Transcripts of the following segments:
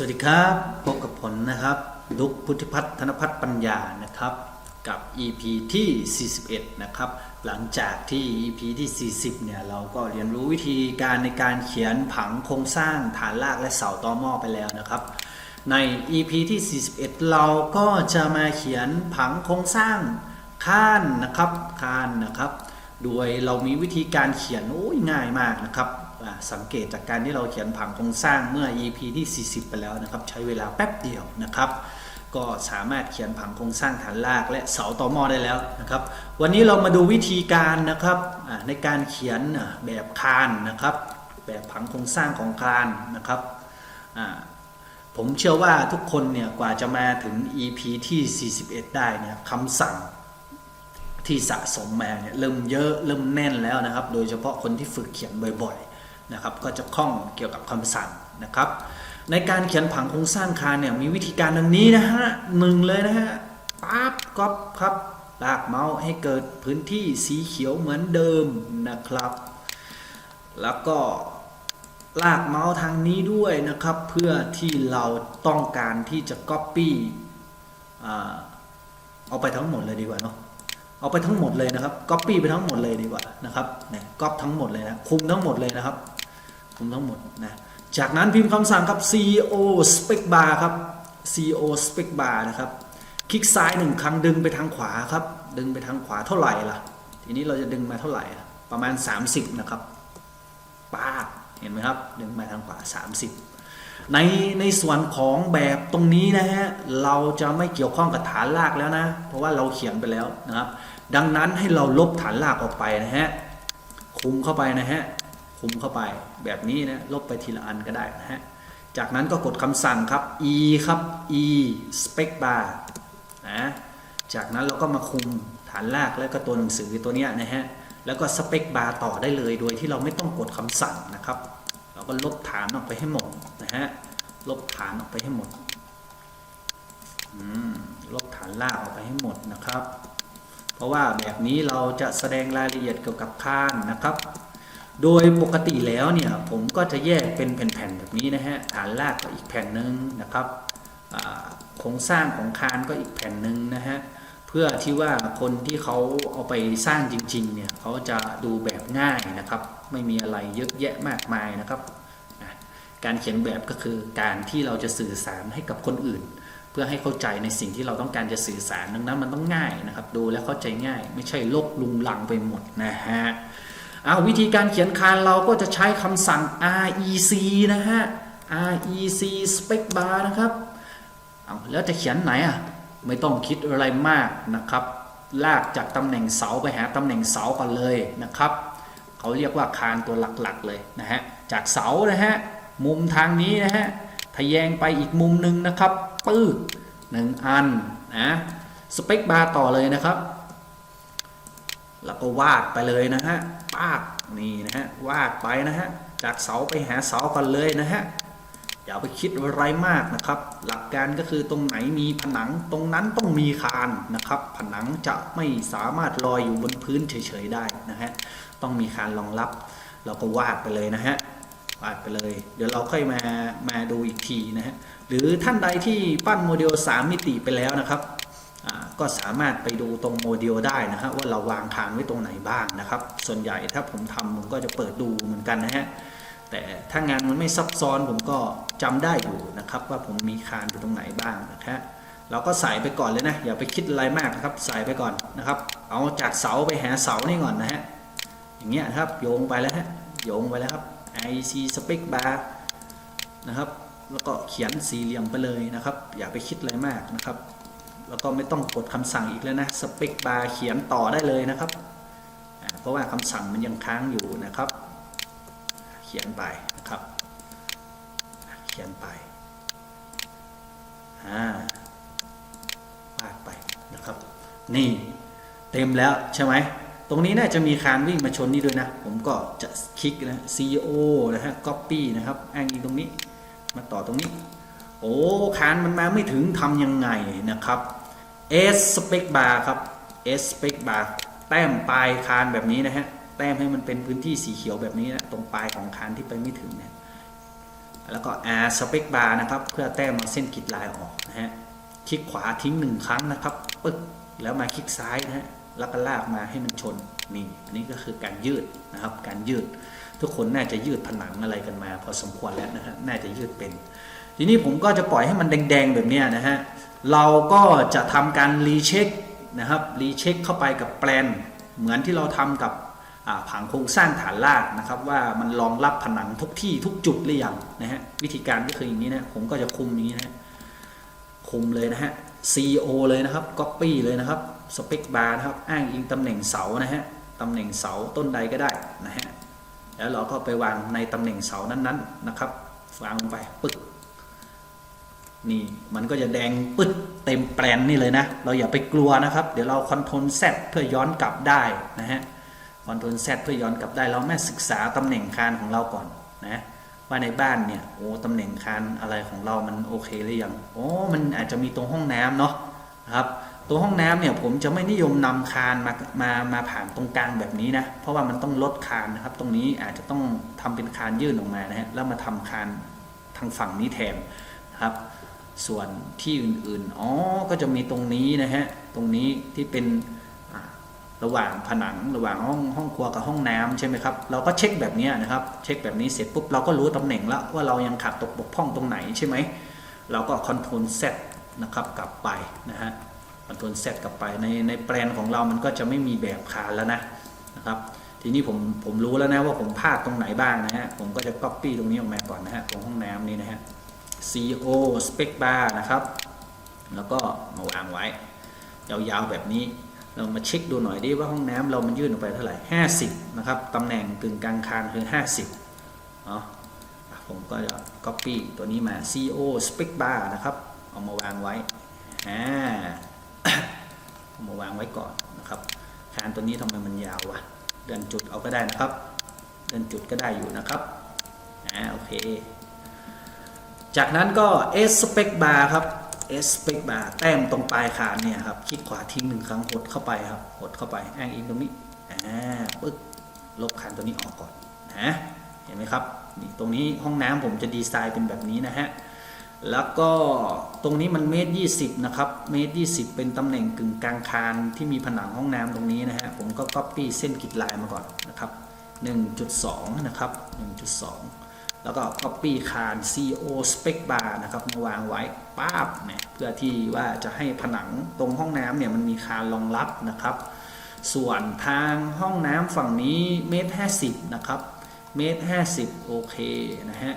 สวัสดีครับพบกับผลนะครับดุกพุทธิพัฒน์ธนพัฒน์ปัญญานะครับกับ EP ที่ 41 นะครับ หลังจากที่ EP ที่ 40 เนี่ย เราก็เรียนรู้วิธีการในการเขียนผังโครงสร้างฐานรากและเสาตอหม้อไปแล้วนะครับ ใน EP ที่ 41 เราก็จะมาเขียนผังโครงสร้างข้านนะครับข้านนะครับ โดยเรามีวิธีการเขียนโอ้ยง่ายมากนะครับ สังเกตจากการที่เราเขียนผังโครงสร้างเมื่อ EP ที่ 40 ไปแล้วนะครับ ใช้เวลาแป๊บเดียวนะครับ ก็สามารถเขียนผังโครงสร้างฐานรากและเสาต่อหม้อได้แล้วนะครับ วันนี้เรามาดูวิธีการนะครับในการเขียนแบบคานนะครับ แบบผังโครงสร้างของคานนะครับผมเชื่อว่าทุกคนเนี่ยกว่าจะมาถึง EP ที่ 41 ได้เนี่ยคำสั่งที่สะสมมาเนี่ยเริ่มเยอะเริ่มแน่นแล้วนะครับ โดยเฉพาะคนที่ฝึกเขียนบ่อย นะครับก็จะคล่องเกี่ยวกับคำสั่งนะครับ ในการเขียนผังโครงสร้างคานเนี่ยมีวิธีการดังนี้นะฮะหนึ่งเลยนะฮะปั๊บก๊อปครับลากเมาส์ให้เกิดพื้นที่สีเขียวเหมือนเดิมนะครับ แล้วก็ลากเมาส์ทางนี้ด้วยนะครับ เพื่อที่เราต้องการที่จะ Copy อ่าเอาไปทั้งหมดเลยดีกว่าเนาะเอาไปทั้งหมดเลยนะครับ Copy ไปทั้งหมดเลยดีกว่านะครับเนี่ยก๊อปทั้งหมดเลยนะคุมทั้งหมดเลยนะครับ คุมทั้งหมดนะจากนั้นพิมพ์คำสั่งครับ CO spec bar ครับ CO spec bar นะครับ คลิกซ้ายหนึ่งครั้งดึงไปทางขวาครับ ดึงไปทางขวาเท่าไหร่ล่ะ ทีนี้เราจะดึงมาเท่าไหร่ ประมาณ 30 นะครับป้าเห็นไหมครับ ดึงมาทางขวา 30 ในในส่วนของแบบตรงนี้นะฮะ เราจะไม่เกี่ยวข้องกับฐานรากแล้วนะ เพราะว่าเราเขียนไปแล้วนะครับ ดังนั้นให้เราลบฐานรากออกไปนะฮะ คุมเข้าไปนะฮะ คุมเข้าไปแบบนี้นะลบไปทีละอันก็ได้นะฮะจากนั้นก็กดคำสั่งครับ e ครับ e spec bar นะจากนั้นเราก็มาคุมฐานรากแล้วก็ตัวหนังสือตัวเนี้ยนะฮะแล้วก็สเปคบาร์ต่อได้เลยโดยที่เราไม่ต้องกดคำสั่งนะครับ เราก็ลบฐานออกไปให้หมดนะฮะลบฐานออกไปให้หมดอืมลบฐานลางออกไปให้หมดนะครับ เพราะว่าแบบนี้เราจะแสดงรายละเอียดเกี่ยวกับข้างนะครับ โดยปกติแล้วเนี่ยผมก็จะแยกเป็นแผ่นๆแบบนี้นะฮะฐานรากก็อีกแผ่นหนึ่งนะครับโครงสร้างของคานก็อีกแผ่นหนึ่งนะฮะเพื่อที่ว่าคนที่เขาเอาไปสร้างจริงๆเนี่ยเขาจะดูแบบง่ายนะครับ ไม่มีอะไรเยอะแยะมากมายนะครับอะการเขียนแบบก็คือการที่เราจะสื่อสารให้กับคนอื่น เพื่อให้เข้าใจในสิ่งที่เราต้องการจะสื่อสารดังนั้นมันต้องง่ายนะครับ ดูแล้วเข้าใจง่าย ไม่ใช่ลกลุงลังไปหมดนะฮะ เอาวิธีการเขียนคานเราก็จะใช้คำสั่ง rec นะฮะ rec spec bar นะครับ เอาแล้วจะเขียนไหนอะ ไม่ต้องคิดอะไรมากนะครับ ลากจากตำแหน่งเสาไปหาตำแหน่งเสาก่อนเลยนะครับ เขาเรียกว่าคานตัวหลักๆเลยนะฮะ จากเสานะฮะ มุมทางนี้นะฮะ ทะแยงไปอีกมุมหนึ่งนะครับ ปื้ดหนึ่งอันนะ สเปคบาร์ต่อเลยนะครับ แล้วก็วาดไปเลยนะฮะปากนี่นะฮะวาดไปนะฮะจากเสาไปหาเสาก่อนเลยนะฮะอย่าไปคิดอะไรมากนะครับ หลักการก็คือตรงไหนมีผนังตรงนั้นต้องมีคานนะครับ ผนังจะไม่สามารถลอยอยู่บนพื้นเฉยๆได้นะฮะต้องมีคานรองรับ เราก็วาดไปเลยนะฮะวาดไปเลย เดี๋ยวเราค่อยมามาดูอีกทีนะฮะหรือท่านใดที่ปั้นโมเดล 3 มิติไปแล้วนะครับ ก็สามารถไปดูตรงโมเดลได้นะฮะว่าเราวางคานไว้ตรงไหนบ้างนะครับ ส่วนใหญ่ถ้าผมทำผมก็จะเปิดดูเหมือนกันนะฮะแต่ถ้างานมันไม่ซับซ้อนผมก็จำได้อยู่นะครับ ว่าผมมีคานอยู่ตรงไหนบ้างนะครับเราก็ใส่ไปก่อนเลยนะอย่าไปคิดอะไรมากนะครับใส่ไปก่อนนะครับ เอาจากเสาไปหาเสานี่ก่อนนะฮะอย่างเงี้ยครับโยงไปแล้วฮะโยงไปแล้วครับ IC spec bar นะครับ แล้วก็เขียนสี่เหลี่ยมไปเลยนะครับ อย่าไปคิดอะไรมากนะครับ แล้วก็ไม่ต้องกดคำสั่งอีกแล้วนะ spec bar เขียนต่อได้เลยนะครับ เพราะว่าคำสั่งมันยังค้างอยู่นะครับ เขียนไปนะครับ เขียนไปอ่าวาดไปนะครับ นี่เต็มแล้วใช่ไหมตรงนี้น่าจะมีคานวิ่งมาชนนี่ด้วยนะ ผมก็จะคลิกนะ CEO นะฮะ copy นะครับอ้างอิงตรงนี้ มาต่อตรงนี้ โอ้คานมันมาไม่ถึงทำยังไงนะครับ S spec bar ครับ S spec bar แต้มปลายคานแบบนี้นะฮะ แต้มให้มันเป็นพื้นที่สีเขียวแบบนี้นะ ตรงปลายของคานที่ไปไม่ถึงเนี่ย แล้วก็ R Spec Bar นะครับ เพื่อแต้มเอาเส้นกรีดลายออกนะฮะ คลิกขวาทิ้งหนึ่งครั้งนะครับ ปึ๊ก แล้วมาคลิกซ้ายนะฮะ แล้วก็ลากมาให้มันชน นี่ อันนี้ก็คือการยืดนะครับ การยืด ทุกคนน่าจะยืดผนังอะไรกันมา พอสมควรแล้วนะฮะ น่าจะยืดเป็น ทีนี้ผมก็จะปล่อยให้มันแดงๆแบบนี้นะฮะ เราก็จะทำการรีเช็คนะครับรีเช็คเข้าไปกับแปลน เหมือนที่เราทำกับผังโครงสร้างฐานรากนะครับว่ามันรองรับผนังทุกที่ทุกจุดหรือยังนะฮะวิธีการก็คืออย่างนี้นะผมก็จะคุมอย่างนี้นะฮะคุมเลยนะฮะ CO เลยนะครับ Copy เลยนะครับ Spec Bar นะครับอ้างอิงตำแหน่งเสานะฮะตำแหน่งเสาต้นใดก็ได้นะฮะแล้วเราก็ไปวางในตำแหน่งเสานั้นๆนะครับวางลงไปปึ๊ก นี่มันก็จะแดงปึ๊ดเต็มแปลนนี่เลยนะ เราอย่าไปกลัวนะครับ เดี๋ยวเราคอนโทรล Z เพื่อย้อนกลับได้นะฮะคอนโทรล Z เพื่อย้อนกลับได้ เราแม่ศึกษาตำแหน่งคานของเราก่อนนะว่าในบ้านเนี่ยโอ้ตำแหน่งคานอะไรของเรามันโอเคหรือยังโอ้มันอาจจะมีตรงห้องน้ำเนาะนะครับตัวห้องน้ำเนี่ยผมจะไม่นิยมนำคานมามามาผ่านตรงกลางแบบนี้นะเพราะว่ามันต้องลดคานนะครับ ตรงนี้อาจจะต้องทำเป็นคานยื่นออกมานะฮะแล้วมาทำคานทางฝั่งนี้แทนนะครับ ส่วนที่อื่นๆ อ๋อ ก็จะมีตรงนี้นะฮะ ตรงนี้ที่เป็นระหว่างผนังระหว่างห้องห้องครัวกับห้องน้ำใช่ไหมครับ เราก็เช็คแบบนี้นะครับ เช็คแบบนี้เสร็จปุ๊บเราก็รู้ตำแหน่งแล้วว่าเรายังขาดตกบกพร่องตรงไหนใช่ไหม เราก็คอนโทรลเซตนะครับกลับไปนะฮะคอนโทรลเซตกลับไปในในแปลนของเรามันก็จะไม่มีแบบคานแล้วนะนะครับ ทีนี้ผมผมรู้แล้วนะว่าผมพลาดตรงไหนบ้างนะฮะ ผมก็จะ copy ตรงนี้ออกมาก่อนนะฮะตรงห้องน้ำนี่นะฮะ CO spec bar นะครับ แล้วก็มาวางไว้ ยาวๆแบบนี้ เรามาเช็คดูหน่อยดิว่าห้องน้ำเรามันยื่นออกไปเท่าไหร่ 50 นะครับ ตำแหน่งกึ่งกลางคานคือ 50เนาะผมก็จะ copy ตัวนี้มา CO spec bar นะครับ เอามาวางไว้อ่าเอามาวางไว้ก่อนนะครับคานตัวนี้ทำไมมันยาววะเดินจุดเอาก็ได้นะครับ เดินจุดก็ได้อยู่นะครับอ่าโอเค จากนั้นก็ S spec bar ครับ S spec bar แต้มตรงปลายคานเนี่ยครับ คลิกขวาทิ้งหนึ่งครั้งหดเข้าไปครับ หดเข้าไปแอ้างอิงตรงนี้ อ่า ปึ๊ก ลบคานตัวนี้ออกก่อนนะ เห็นไหมครับ นี่ตรงนี้ห้องน้ำผมจะดีไซน์เป็นแบบนี้นะฮะ แล้วก็ตรงนี้มันเมตรยี่สิบนะครับ เมตรยี่สิบเป็นตำแหน่งกึ่งกลางคานที่มีผนังห้องน้ำตรงนี้นะฮะ ผมก็ copy เส้นกรีดลายมาก่อนนะครับ1.2 นะครับ 1.2 แล้วก็ copy คาน CO spec bar นะครับมาวางไว้ป้าบเนี่ยเพื่อที่ว่าจะให้ผนังตรงห้องน้ำเนี่ยมันมีคานรองรับนะครับ ส่วนทางห้องน้ำฝั่งนี้เมตร50นะครับเมตร50โอเคนะฮะ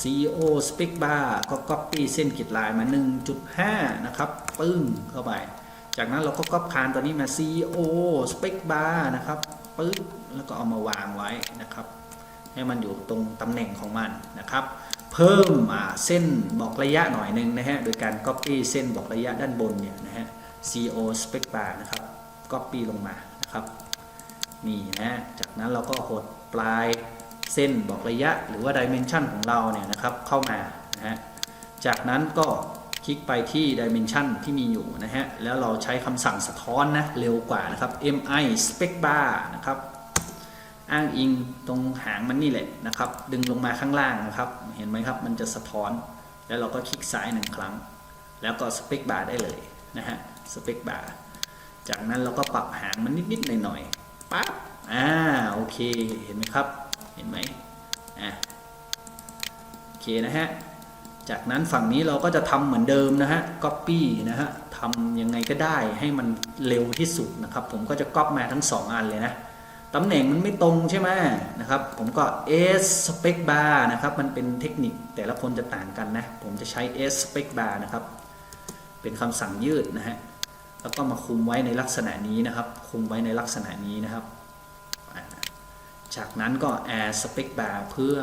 CO Spec Bar ก็ Copy เส้นขีดลายมา 1.5 นะครับ ปึ้งเข้าไป จากนั้นเราก็ก๊อปคานตัวนี้มา CO Spec Bar นะครับปึ๊บแล้วก็เอามาวางไว้นะครับ ให้มันอยู่ตรงตำแหน่งของมันนะครับ เพิ่มเส้นบอกระยะหน่อยหนึ่งนะฮะโดยการ Copy เส้นบอกระยะด้านบนเนี่ยนะฮะ CO Spec Bar นะครับ Copy ลงมานะครับนี่นะจากนั้นเราก็หดปลายเส้นบอกระยะหรือว่าดิเมนชันของเราเนี่ยนะครับเข้ามานะฮะจากนั้นก็คลิกไปที่ดิเมนชันที่มีอยู่นะฮะแล้วเราใช้คำสั่งสะท้อนนะเร็วกว่านะครับ mi spec bar นะครับ อ้างอิงตรงหางมันนี่แหละนะครับ ดึงลงมาข้างล่างนะครับ เห็นไหมครับมันจะสะท้อน แล้วเราก็คลิกซ้ายหนึ่งครั้ง แล้วก็ spec bar ได้เลยนะฮะ spec bar จากนั้นเราก็ปรับหางมันนิดๆหน่อยๆปั๊บอ่าโอเคเห็นไหมครับ เห็นไหมอะโอเคนะฮะจากนั้นฝั่งนี้เราก็จะทำเหมือนเดิมนะฮะ copy นะฮะทำยังไงก็ได้ให้มันเร็วที่สุดนะครับ ผมก็จะก๊อปมาทั้ง 2 อันเลยนะ ตำแหน่งมันไม่ตรงใช่ไหมนะครับ ผมก็ S spec bar นะครับ มันเป็นเทคนิคแต่ละคนจะต่างกันนะ ผมจะใช้ S spec bar นะครับ เป็นคำสั่งยืดนะฮะ แล้วก็มาคุมไว้ในลักษณะนี้นะครับ คุมไว้ในลักษณะนี้นะครับ จากนั้นก็ add spec bar เพื่อ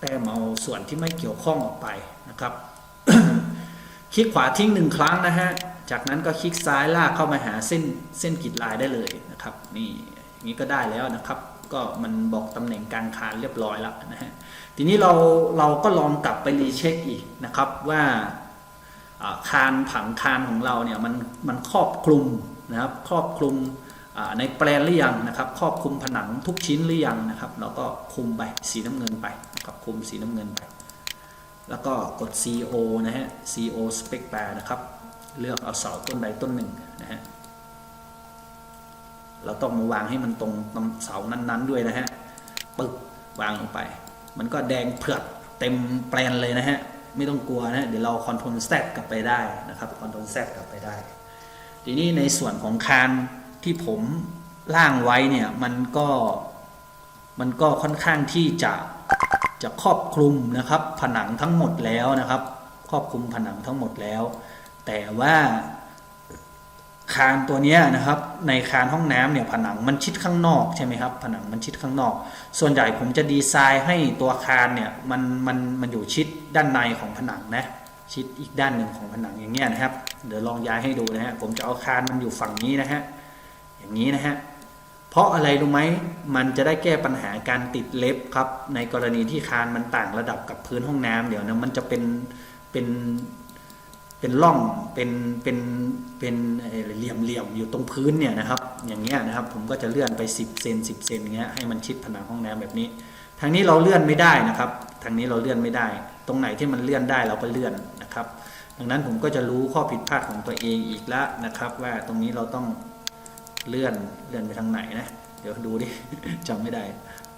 แต้มเอาส่วนที่ไม่เกี่ยวข้องออกไปนะครับ คลิกขวาทิ้งหนึ่งครั้งนะฮะ จากนั้นก็คลิกซ้ายลากเข้ามาหาเส้นเส้นกรีดลายได้เลยนะครับ นี่ นี้ก็ได้แล้วนะครับ ก็มันบอกตำแหน่งกางคานเรียบร้อยแล้วนะฮะทีนี้เราเราก็ลองกลับไปรีเช็คอีกนะครับว่าคานผังคานของเราเนี่ยมันมันครอบคลุมนะครับครอบคลุมในแปลนหรือยังนะครับครอบคลุมผนังทุกชิ้นหรือยังนะครับ เราก็คุมไปสีน้ำเงินไปนะครับคุมสีน้ำเงินไป แล้วก็กด CO นะฮะ CO spec bar นะครับ เลือกเอาเสาต้นใดต้นหนึ่งนะฮะ เราต้องมาวางให้มันตรงตำเสานั้นๆด้วยนะฮะปึ๊บวางลงไป มันก็แดงเผือกเต็มแปลนเลยนะฮะไม่ต้องกลัวนะฮะเดี๋ยวเราคอนโทรลแซกลับไปได้นะครับคอนโทรลแซกลับไปได้ ทีนี้ในส่วนของคานที่ผมล่างไว้เนี่ยมันก็มันก็ค่อนข้างที่จะจะครอบคลุมนะครับผนังทั้งหมดแล้วนะครับ ครอบคลุมผนังทั้งหมดแล้ว แต่ว่า คานตัวนี้นะครับในคานห้องน้ำเนี่ยผนังมันชิดข้างนอกใช่ไหมครับผนังมันชิดข้างนอก ส่วนใหญ่ผมจะดีไซน์ให้ตัวคานเนี่ยมันมันมันอยู่ชิดด้านในของผนังนะชิดอีกด้านหนึ่งของผนังอย่างเงี้ยนะครับ เดี๋ยวลองย้ายให้ดูนะฮะผมจะเอาคานมันอยู่ฝั่งนี้นะฮะอย่างนี้นะฮะเพราะอะไรรู้ไหมมันจะได้แก้ปัญหาการติดเล็บครับในกรณีที่คานมันต่างระดับกับพื้นห้องน้ำเดี๋ยวนะมันจะเป็นเป็น เป็นร่องเป็นเป็นเป็นเหลี่ยมเหลี่ยมอยู่ตรงพื้นเนี่ยนะครับ อย่างเงี้ยนะครับ ผมก็จะเลื่อนไป 10เซน10เซนอย่างเงี้ยให้มันชิดผนังห้องน้ำแบบนี้ ทางนี้เราเลื่อนไม่ได้นะครับ ทางนี้เราเลื่อนไม่ได้ ตรงไหนที่มันเลื่อนได้เราก็เลื่อนนะครับ ดังนั้นผมก็จะรู้ข้อผิดพลาดของตัวเองอีกแล้วนะครับ ว่าตรงนี้เราต้องเลื่อนเลื่อนไปทางไหนนะเดี๋ยวดูดิจำไม่ได้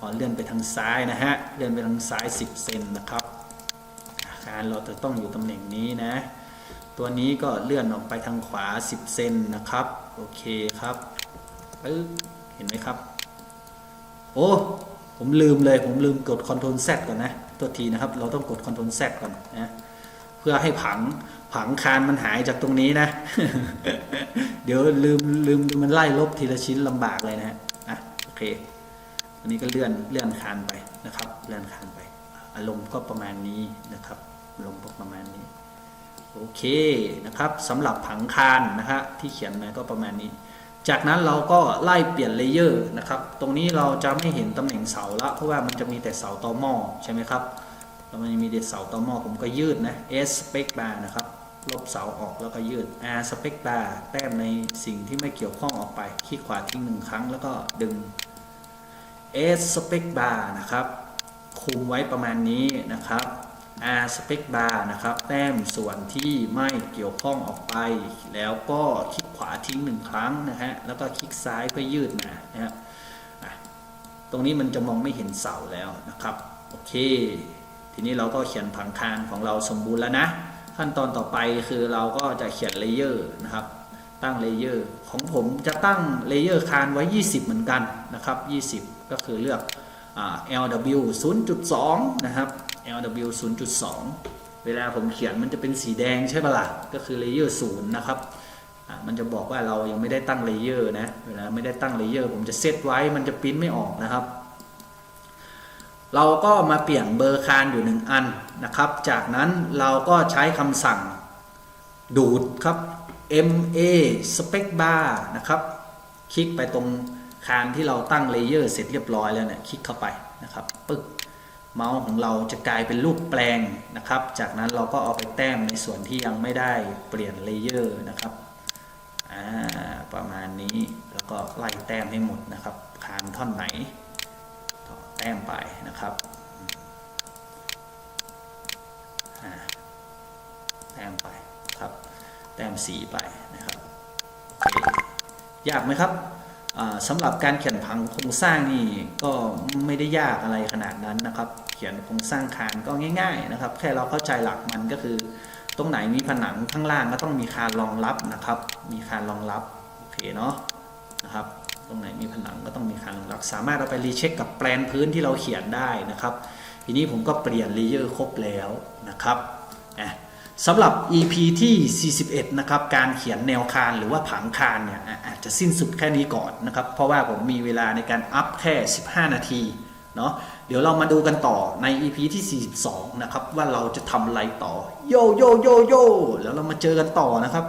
อ๋อเลื่อนไปทางซ้ายนะฮะเลื่อนไปทางซ้าย 10เซนนะครับอาคารเราจะต้องอยู่ตำแหน่งนี้นะ ตัวนี้ก็เลื่อนออกไปทางขวา 10 เซนนะครับ โอเคครับปึ๊บเห็นไหมครับ โอ้ ผมลืมเลย ผมลืมกด Ctrl Z ก่อนนะ ตัวทีนะครับ เราต้องกด Ctrl Z ก่อนนะ เพื่อให้ผัง ผังคานมันหายจากตรงนี้นะ เดี๋ยวลืมลืมมันไล่ลบทีละชิ้นลำบากเลยนะฮะ อะ โอเค อันนี้ก็เลื่อนเลื่อนคานไปนะครับ เลื่อนคานไป อารมณ์ก็ประมาณนี้นะครับ อารมณ์ก็ประมาณนี้ โอเคนะครับสำหรับผังคานนะฮะที่เขียนมาก็ประมาณนี้ จากนั้นเราก็ไล่เปลี่ยนเลเยอร์นะครับ ตรงนี้เราจะไม่เห็นตำแหน่งเสาละเพราะว่ามันจะมีแต่เสาตอหม้อใช่ไหมครับแล้วมันมีเด็ดเสาต่อหม้อผมก็ยืดนะ S spec bar นะครับลบเสาออกแล้วก็ยืด R spec bar แต้มในสิ่งที่ไม่เกี่ยวข้องออกไปคลิกขวาทิ้งหนึ่งครั้งแล้วก็ดึง S spec bar นะครับ คุมไว้ประมาณนี้นะครับ R spec bar นะครับ แต้มส่วนที่ไม่เกี่ยวข้องออกไป แล้วก็คลิกขวาทิ้งหนึ่งครั้งนะฮะ แล้วก็คลิกซ้ายเพื่อยืดมานะครับอะตรงนี้มันจะมองไม่เห็นเสาแล้วนะครับ โอเค ทีนี้เราก็เขียนผังคานของเราสมบูรณ์แล้วนะ ขั้นตอนต่อไปคือเราก็จะเขียนเลเยอร์นะครับ ตั้งเลเยอร์ของผมจะตั้งเลเยอร์คานไว้ 20 เหมือนกันนะครับ 20 ก็คือเลือกอ่า LW 0.2 นะครับ LW 0.2 เวลาผมเขียนมันจะเป็นสีแดงใช่ปะล่ะ ก็คือเลเยอร์ศูนย์นะครับอ่ามันจะบอกว่าเรายังไม่ได้ตั้งเลเยอร์นะ เวลาไม่ได้ตั้งเลเยอร์ผมจะเซตไว้มันจะปริ้นไม่ออกนะครับ เราก็มาเปลี่ยนเบอร์คานอยู่หนึ่งอันนะครับ จากนั้นเราก็ใช้คำสั่งดูดครับ MA spec bar นะครับ คลิกไปตรงคานที่เราตั้งเลเยอร์เสร็จเรียบร้อยแล้วเนี่ย คลิกเข้าไปนะครับปึ๊ก เมาส์ของเราจะกลายเป็นรูปแปลงนะครับ จากนั้นเราก็เอาไปแต้มในส่วนที่ยังไม่ได้เปลี่ยนเลเยอร์นะครับประมาณนี้แล้วก็ไล่แต้มให้หมดนะครับคานท่อนไหนต่อแต้มไปนะครับแต้มไปครับ แต้มสีไปนะครับ ยากไหมครับสำหรับการเขียน ผังโครงสร้างนี่ก็ไม่ได้ยากอะไรขนาดนั้นนะครับ เขียนโครงสร้างคานก็ง่าย ๆนะครับ แค่เราเข้าใจหลักมันก็คือ ตรงไหนมีผนังข้างล่างก็ต้องมีคานรองรับนะครับ มีคานรองรับโอเคเนาะนะครับ ตรงไหนมีผนังก็ต้องมีคานรองรับ สามารถเอาไปรีเช็คกับแปลนพื้นที่เราเขียนได้นะครับ ทีนี้ผมก็เปลี่ยนเลเยอร์ครบแล้วนะครับอะสำหรับ EP ที่ 41 นะครับ การเขียนแนวคานหรือว่าผังคานเนี่ย จะสิ้นสุดแค่นี้ก่อนนะครับ เพราะว่าผมมีเวลาในการอัพแค่ 15 นาทีเนาะเดี๋ยวเรามาดูกันต่อใน EP ที่ 42 นะครับ ว่าเราจะทำอะไรต่อ โยโยโยโยแล้วเรามาเจอกันต่อนะครับ